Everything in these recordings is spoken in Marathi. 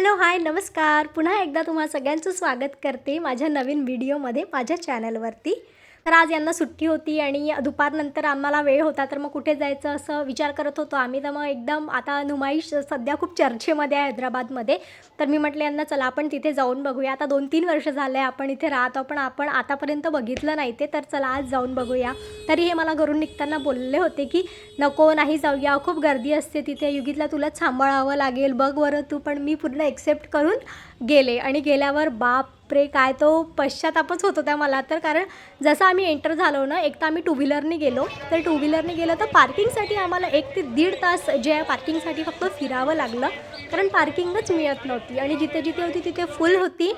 हॅलो हाय नमस्कार. पुन्हा एकदा तुम्हा सगळ्यांचं स्वागत करते माझ्या नवीन व्हिडिओमध्ये माझ्या चॅनलवरती. तर आज यांना सुट्टी होती आणि दुपारनंतर आम्हाला वेळ होता तर मग कुठे जायचं असं विचार करत होतो आम्ही. तर मग एकदम आता नुमाईश सध्या खूप चर्चेमध्ये आहे हैदराबादमध्ये. तर मी म्हटलं यांना चला आपण तिथे जाऊन बघूया. आता दोन तीन वर्ष झालं आहे आपण इथे राहतो पण आपण आतापर्यंत बघितलं नाही ते तर चला आज जाऊन बघूया. तरी हे मला घरून निघताना बोलले होते की नको नाही जाऊया खूप गर्दी असते तिथे युगीतला तुला सांभाळावं लागेल बघ बरं तू. पण मी पूर्ण एक्सेप्ट करून गेले आणि गेल्यावर बाप बापरे काय तो पश्चातापच होत होता मला. तर कारण जसं आम्ही एंटर झालो ना एक तर आम्ही टू व्हीलरने गेलो. तर टू व्हीलरने गेलो तर पार्किंगसाठी आम्हाला एक ते दीड तास जे आहे पार्किंगसाठी फक्त फिरावं लागलं. कारण पार्किंगच मिळत नव्हती आणि जिथे जिथे होती तिथे फुल होती.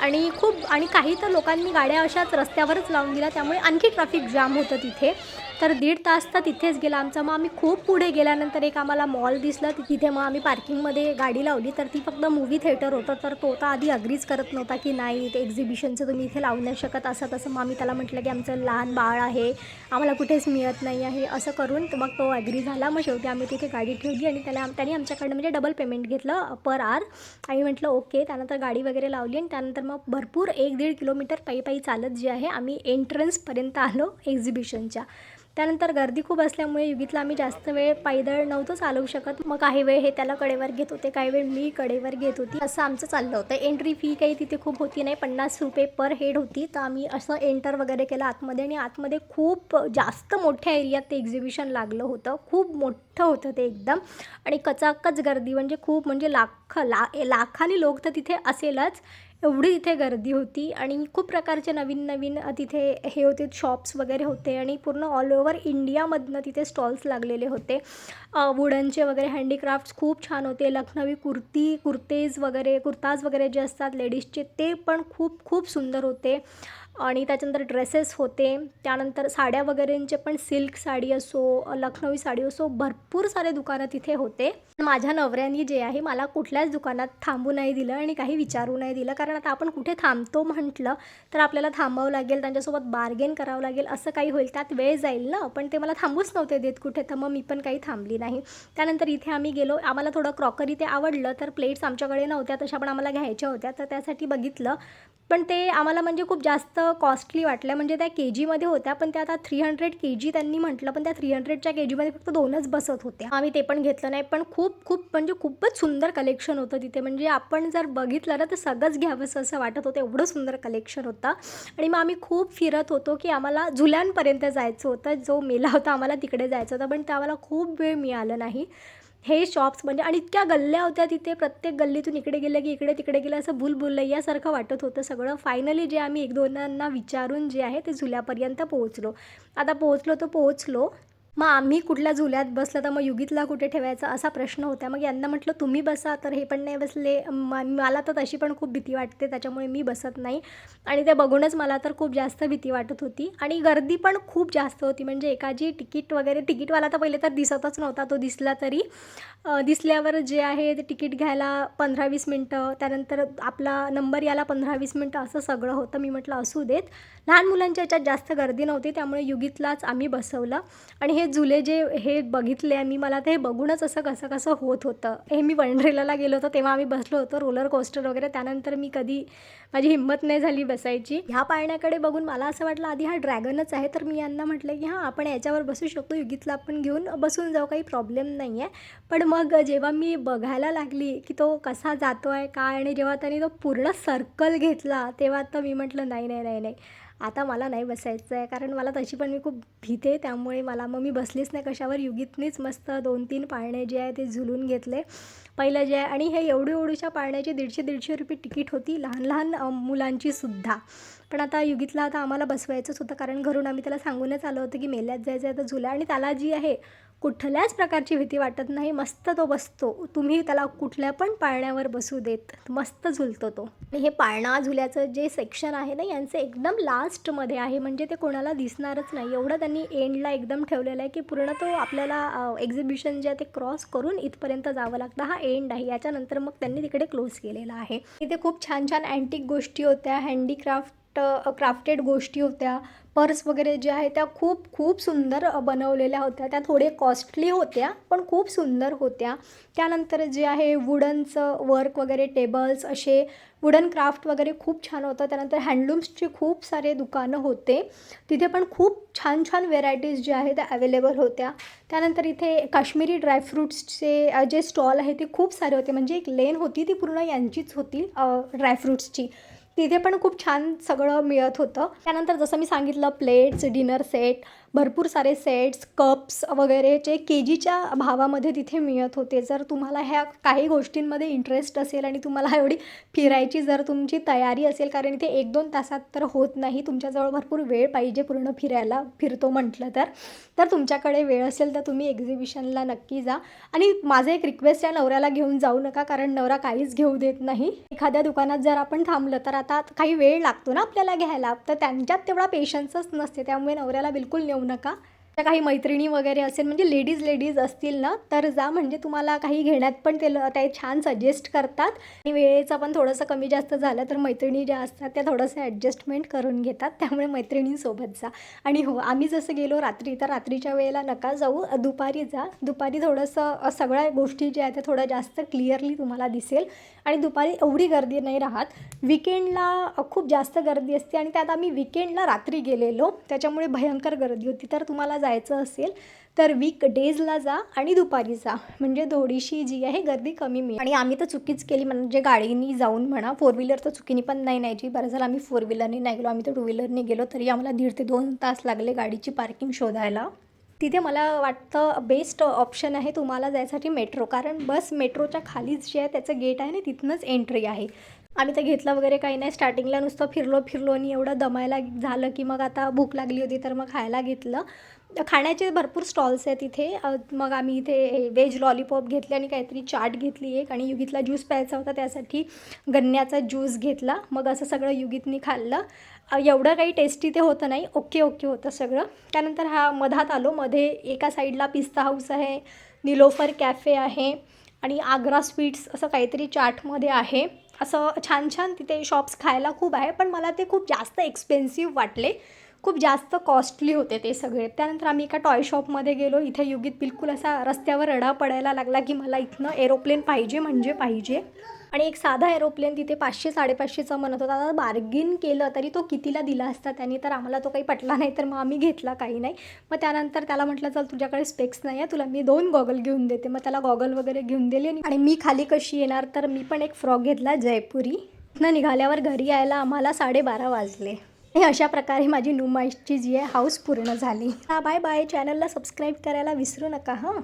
आणि खूप आणि काही तर लोकांनी गाड्या अशाच रस्त्यावरच लावून दिल्या. त्यामुळे आणखी ट्रॅफिक जाम होतं तिथे. तर दीड तास तर तिथेच गेला आमचा. मग आम्ही खूप पुढे गेल्यानंतर एक आम्हाला मॉल दिसला. तिथे मग आम्ही पार्किंगमध्ये गाडी लावली. तर ती फक्त मूवी थिएटर होतं. तर तो तर आधी अग्रीच करत नव्हता की नाही ते एक्झिबिशनचं तुम्ही इथे लावू नाही शकत. असं तसं मग आम्ही त्याला म्हटलं की आमचं लहान बाळ आहे. आम्हाला कुठेच मिळत नाही आहे. असं करून मग तो ॲग्री झाला. मग शेवटी आम्ही तिथे गाडी ठेवली आणि त्याला त्याने आमच्याकडनं म्हणजे डबल पेमेंट घेतलं पर आर आणि म्हटलं ओके त्यानंतर गाडी वगैरे लावली आणि त्यानंतर मग भरपूर एक दीड किलोमीटर पायी पायी चालत जे आहे आम्ही एंट्रन्सपर्यंत आलो एक्झिबिशनच्या त्यानंतर गर्दी खूप असल्यामुळे युगीतला आम्ही जास्त वेळ पायदळ नव्हतं चालवू शकत. मग काही वेळ हे त्याला कडेवर घेत होते काही वेळ मी कडेवर घेत होती. असं आमचं चाललं होतं. एंट्री फी काही तिथे खूप होती नाही पन्नास रुपये पर हेड होती. तर आम्ही असं एंटर वगैरे केलं आतमध्ये आणि आतमध्ये खूप जास्त मोठ्या एरियात ते एक्झिबिशन लागलं होतं. खूप मोठं होतं ते एकदम. आणि कचाकच गर्दी म्हणजे खूप म्हणजे लाख ला लाखानी लोक तर तिथे असेलच. एवढी तिथे गर्दी होती आणि खूप प्रकारचे नवीन नवीन तिथे हे होते शॉप्स वगैरे होते आणि पूर्ण ऑल ओव्हर इंडियामधनं तिथे स्टॉल्स लागलेले होते. वुडनचे वगैरे हँडीक्राफ्ट्स खूप छान होते. लखनवी कुर्ती कुर्तेज वगैरे कुर्ताज वगैरे जे असतात लेडीजचे ते पण खूप खूप सुंदर होते. आणि त्याच्यानंतर ड्रेसेस होते. त्यानंतर साड्या वगैरेंचे पण सिल्क साडी असो लखनवी साडी असो भरपूर सारे दुकानं तिथे होते. माझ्या नवऱ्यानी जे आहे मला कुठल्याच दुकानात थांबू नाही दिलं आणि काही विचारू नाही दिलं. कारण आता आपण कुठे थांबतो म्हटलं तर आपल्याला थांबावं लागेल त्यांच्यासोबत बार्गेन करावं लागेल असं काही होईल. त्यात वेळ जाईल ना. पण ते मला थांबूच नव्हते देत कुठे तर मग मी पण काही थांबली नाही. त्यानंतर इथे आम्ही गेलो. आम्हाला थोडं क्रॉकरी ते आवडलं तर प्लेट्स आमच्याकडे नव्हत्या तशा पण आम्हाला घ्यायच्या होत्या. तर त्यासाठी बघितलं. पण ते आम्हाला म्हणजे खूप जास्त कॉस्टली वाटल्या. म्हणजे त्या के जीमध्ये होत्या पण त्या आता थ्री हंड्रेड के जी त्यांनी म्हटलं पण त्या थ्री हंड्रेडच्या के जीमध्ये फक्त दोनच बसत होत्या. आम्ही ते पण घेतलं नाही पण खूप खूप म्हणजे खूपच सुंदर कलेक्शन होतं तिथे. म्हणजे आपण जर बघितलं ना तर सगळंच घ्यावंसं असं वाटत होतं. एवढं सुंदर कलेक्शन होतं. आणि मग आम्ही खूप फिरत होतो की आम्हाला झुल्यांपर्यंत जायचं होतं. जो मेला होता आम्हाला तिकडे जायचं होतं पण ते आम्हाला खूप वेळ मिळालं नाही. हे शॉप्स म्हणजे आणि इतक्या गल्ल्या होत्या तिथे प्रत्येक गल्लीतून इकडे गेलं की इकडे तिकडे गेलं असं भूलभुलैयासारखं वाटत होतं सगळं. फायनली जे आम्ही एक दोनांना विचारून जे आहे ते झुल्यापर्यंत पोहोचलो. आता पोहोचलो तर पोहोचलो. मग आम्ही कुठल्या झुल्यात बसलं तर मग युगीतला कुठे ठेवायचा असा प्रश्न होता. मग यांना म्हटलं तुम्ही बसा तर हे पण नाही बसले. म मला तर तशी पण खूप भीती वाटते त्याच्यामुळे मी बसत नाही. आणि ते बघूनच मला तर खूप जास्त भीती वाटत होती. आणि गर्दी पण खूप जास्त होती. म्हणजे एकाची तिकीट वगैरे तिकीटवाला तर पहिले तर दिसतच नव्हता तो दिसला तरी. दिसल्यावर जे आहे ते तिकीट घ्यायला पंधरा वीस मिनटं त्यानंतर आपला नंबर याला पंधरा वीस मिनटं असं सगळं होतं. मी म्हटलं असू देत. लहान मुलांच्या याच्यात जास्त गर्दी नव्हती त्यामुळे युगीतलाच आम्ही बसवलं. आणि हे जुले जे हे बघितले मी मला ते बघूनच असं कसं कसं होत होतं. हे मी वंड्रेलाला गेलो होतो तेव्हा आम्ही बसलो होतो रोलर कोस्टर वगैरे. त्यानंतर मी कधी माझी हिंमत नाही झाली बसायची. ह्या पाळण्याकडे बघून मला असं वाटलं आधी हा ड्रॅगनच आहे तर मी यांना म्हटलं की हां आपण याच्यावर बसू शकतो युगीतला आपण घेऊन बसून जाऊ काही प्रॉब्लेम नाही आहे पण मग जेव्हा मी बघायला लागली की तो कसा जातो आहे काय आणि जेव्हा त्यांनी तो पूर्ण सर्कल घेतला तेव्हा तर मी म्हटलं नाही नाही नाही नाही. आता मला नाही बसायचं आहे कारण मला तशी पण मी खूप भीते त्यामुळे मला मग मी बसलीच नाही कशावर. युगीतनीच मस्त दोन तीन पाळणे जे आहे ते झुलून घेतले. पहिलं जे आहे आणि हे एवढी एवढीच्या पाळण्याची दीडशे दीडशे रुपये तिकीट होती लहान लहान मुलांची सुद्धा. पण आता युगीतला आता आम्हाला बसवायचंच होतं कारण घरून आम्ही त्याला सांगूनच आलं होतं की मेल्यात जायचं आहे तर झुला. आणि त्याला जी आहे कुठल्याच प्रकारची भीती वाटत नाही. मस्त तो बसतो. तुम्ही त्याला कुठल्या पण पाळण्यावर बसू देत. मस्त झुलतो तो. आणि हे पाळणा झुल्याचं जे सेक्शन आहे ना यांचं एकदम लास्टमध्ये आहे. म्हणजे ते कोणाला दिसणारच नाही. एवढं त्यांनी एंडला एकदम ठेवलेलं आहे की पूर्ण तो आपल्याला एक्झिबिशन जे आहे ते क्रॉस करून इथपर्यंत जावं लागतं. हा एंड आहे. याच्यानंतर मग त्यांनी तिकडे क्लोज केलेला आहे. इथे खूप छान छान अँटिक गोष्टी होत्या. हँडीक्राफ्ट क्राफ्ट क्राफ्टेड गोष्टी होत्या. पर्स वगैरे ज्या आहे त्या खूप खूप सुंदर बनवलेल्या होत्या. त्या थोडे कॉस्टली होत्या पण खूप सुंदर होत्या. त्यानंतर जे आहे वुडनचं वर्क वगैरे टेबल्स असे वुडन क्राफ्ट वगैरे खूप छान होतं. त्यानंतर हँडलूम्सचे खूप सारे दुकानं होते. तिथे पण खूप छान छान व्हेरायटीज ज्या आहेत त्या अवेलेबल होत्या. त्यानंतर इथे काश्मीरी ड्रायफ्रूट्सचे जे स्टॉल आहे ते खूप सारे होते. म्हणजे एक लेन होती ती पूर्ण यांचीच होती ड्रायफ्रूट्सची तिथे पण खूप छान सगळं मिळत होतं. त्यानंतर जसं मी सांगितलं प्लेट्स डिनर सेट भरपूर सारे सेट्स कप्स वगैरेचे के जीच्या भावामध्ये तिथे मिळत होते. जर तुम्हाला ह्या काही गोष्टींमध्ये इंटरेस्ट असेल आणि तुम्हाला एवढी फिरायची जर तुमची तयारी असेल कारण इथे एक दोन तासात तर होत नाही तुमच्याजवळ भरपूर वेळ पाहिजे पूर्ण फिरायला फिरतो म्हटलं तर. तर तुमच्याकडे वेळ असेल तर तुम्ही एक्झिबिशनला नक्की जा. आणि माझं एक रिक्वेस्ट आहे नवऱ्याला घेऊन जाऊ नका कारण नवरा काहीच घेऊ देत नाही. एखाद्या दुकानात जर आपण थांबलं तर आता काही वेळ लागतो ना आपल्याला घ्यायला तर त्यांच्यात तेवढा पेशन्सच नसते त्यामुळे नवऱ्याला बिलकुल नेऊ नका त्या काही मैत्रिणी वगैरे असेल म्हणजे लेडीज लेडीज असतील ना तर जा म्हणजे तुम्हाला काही घेण्यात पण ते ल- ते छान सजेस्ट करतात. आणि वेळेचं पण थोडंसं कमी जास्त झालं तर मैत्रिणी ज्या असतात त्या थोडंसं ॲडजस्टमेंट करून घेतात. त्यामुळे मैत्रिणींसोबत जा. आणि हो आम्ही जसं गेलो रात्री तर रात्रीच्या वेळेला नका जाऊ. दुपारी जा. दुपारी थोडंसं सगळ्या गोष्टी ज्या आहेत त्या थोड्या जास्त क्लिअरली तुम्हाला दिसेल. आणि दुपारी एवढी गर्दी नाही राहत. विकेंडला खूप जास्त गर्दी असते. आणि त्यात आम्ही विकेंडला रात्री गेलेलो. त्याच्यामुळे भयंकर गर्दी होती. तर तुम्हाला जायचं असेल तर वीक डेजला जा आणि दुपारी जा. म्हणजे थोडीशी जी आहे गर्दी कमी मिळेल. आणि आम्ही तर चुकीच केली म्हणजे गाडीनी जाऊन म्हणा. फोर व्हीलर तर चुकीने पण नाही न्यायची. बरं झालं आम्ही फोर व्हीलरनी नाही गेलो. आम्ही तर टू व्हीलरने गेलो तरी आम्हाला दीड ते दोन तास लागले गाडीची पार्किंग शोधायला. तिथे मला वाटतं बेस्ट ऑप्शन आहे तुम्हाला जायसाठी मेट्रो कारण बस मेट्रोच्या खालीच जे आहे त्याचं गेट आहे ना तिथूनच एंट्री आहे. आम्ही तर घेतलं वगैरे काही नाही. स्टार्टिंगला नुसतं फिरलो फिरलो आणि एवढं दमायला झालं की मग आता भूक लागली होती तर मग खायला घेतलं. खाण्याचे भरपूर स्टॉल्स आहेत इथे. मग आम्ही इथे व्हेज लॉलीपॉप घेतले आणि काहीतरी चाट घेतली एक आणि युगीतला ज्यूस प्यायचा होता त्यासाठी गन्न्याचा ज्यूस घेतला. मग असं सगळं युगीतनी खाल्लं. एवढं काही टेस्टी ते होतं नाही. ओके ओके होतं सगळं. त्यानंतर हा मधात आलो. मध्ये एका साईडला पिस्ता हाऊस आहे निलोफर कॅफे आहे आणि आग्रा स्वीट्स असं काहीतरी चाटमध्ये आहे. असं छान छान तिथे शॉप्स खायला खूप आहे. पण मला ते खूप जास्त एक्सपेन्सिव्ह वाटले. खूप जास्त कॉस्टली होते ते सगळे. त्यानंतर आम्ही एका टॉय शॉपमध्ये गेलो. इथे युगीत बिलकुल असा रस्त्यावर रडा पडायला लागला की मला इथनं एरोप्लेन पाहिजे म्हणजे पाहिजे. आणि एक साधा एरोप्लेन तिथे पाचशे साडेपाचशेचं म्हणत होता. आता बार्गिन केलं तरी तो कितीला दिला असता त्यांनी? तर आम्हाला तो काही पटला नाही तर मग आम्ही घेतला काही नाही. मग त्यानंतर त्याला म्हटलं चल तुझ्याकडे स्पेक्स नाही आहे. तुला मी दोन गॉगल घेऊन देते. मग त्याला गॉगल वगैरे घेऊन दिले. आणि मी खाली कशी येणार? तर मी पण एक फ्रॉक घेतला जयपुरी. न निघाल्यावर घरी यायला आम्हाला साडेबारा वाजले. हे अशा प्रकारे माझी नुमाईशची जी आहे हाऊस पूर्ण झाली. हा बाय बाय चॅनलला सबस्क्राईब करायला विसरू नका हां.